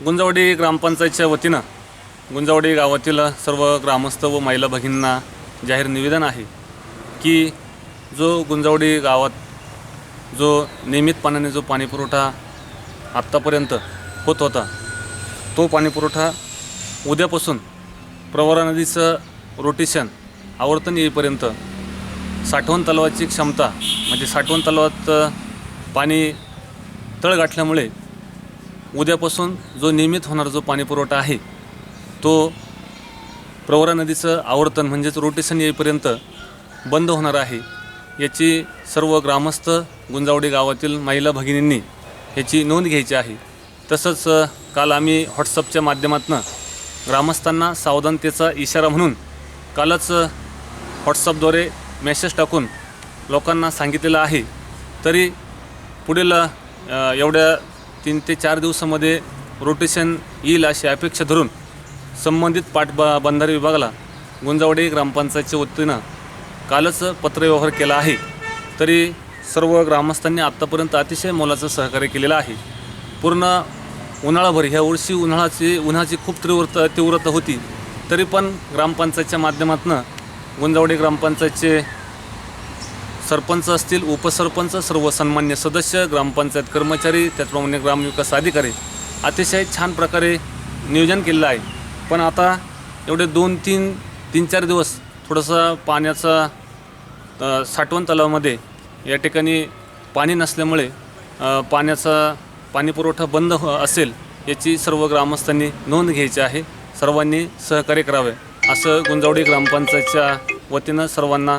गुंजावडी ग्रामपंचायतच्या वतीनं गुंजावडी गावातील सर्व ग्रामस्थ व महिला भगिनींना जाहीर निवेदन आहे की जो गुंजावडी गावात जो नियमितपणाने जो पाणीपुरवठा आत्तापर्यंत होत होता तो पाणीपुरवठा उद्यापासून प्रवरा नदीचं रोटेशन आवर्तन येईपर्यंत साठवण तलावाची क्षमता म्हणजे साठवण तलावात पाणी तळ गाठल्यामुळे उद्यापासून जो नियमित होणारा जो पाणीपुरवठा आहे तो प्रवरा नदीचं आवर्तन म्हणजेच रोटेशन येईपर्यंत बंद होणार आहे याची सर्व ग्रामस्थ गुंजावडी गावातील महिला भगिनींनी ह्याची नोंद घ्यायची आहे. तसंच काल आम्ही व्हॉट्सअपच्या माध्यमातून ग्रामस्थांना सावधानतेचा इशारा म्हणून कालच व्हॉट्सअपद्वारे मेसेज टाकून लोकांना सांगितलेलं आहे. तरी पुढील एवढ्या तीन ते चार दिवसामध्ये रोटेशन येईल अशी अपेक्षा धरून संबंधित पाटबा बंधारे विभागाला गुंजावडे ग्रामपंचायतच्या वतीनं कालच पत्रव्यवहार केला आहे. तरी सर्व ग्रामस्थांनी आत्तापर्यंत अतिशय मोलाचं सहकार्य केलेलं आहे. पूर्ण उन्हाळाभर ह्या वर्षी उन्हाळाची उन्हाची खूप तीव्रता तीव्रता होती. तरी पण ग्रामपंचायतच्या माध्यमातून गुंजावडे ग्रामपंचायतचे सरपंच असतील उपसरपंच सर्व सन्मान्य सदस्य ग्रामपंचायत कर्मचारी त्याचप्रमाणे ग्रामविकास अधिकारी अतिशय छान प्रकारे नियोजन केलेलं आहे. पण आता एवढे दोन तीन तीन चार दिवस थोडंसं पाण्याचा साठवण तलावामध्ये या ठिकाणी पाणी नसल्यामुळे पाण्याचा पाणीपुरवठा बंद हो- असेल याची सर्व ग्रामस्थांनी नोंद घ्यायची आहे. सर्वांनी सहकार्य करावे असं गुंजावडी ग्रामपंचायतच्या वतीनं सर्वांना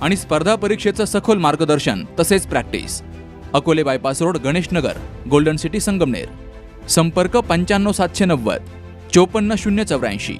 आणि स्पर्धा परीक्षेचं सखोल मार्गदर्शन तसेच practice. Akole bypass road Ganeshnagar golden city Sangamner. संपर्क पंच्याण्णव सातशे नव्वद चोपन्न शून्य चौऱ्याऐंशी.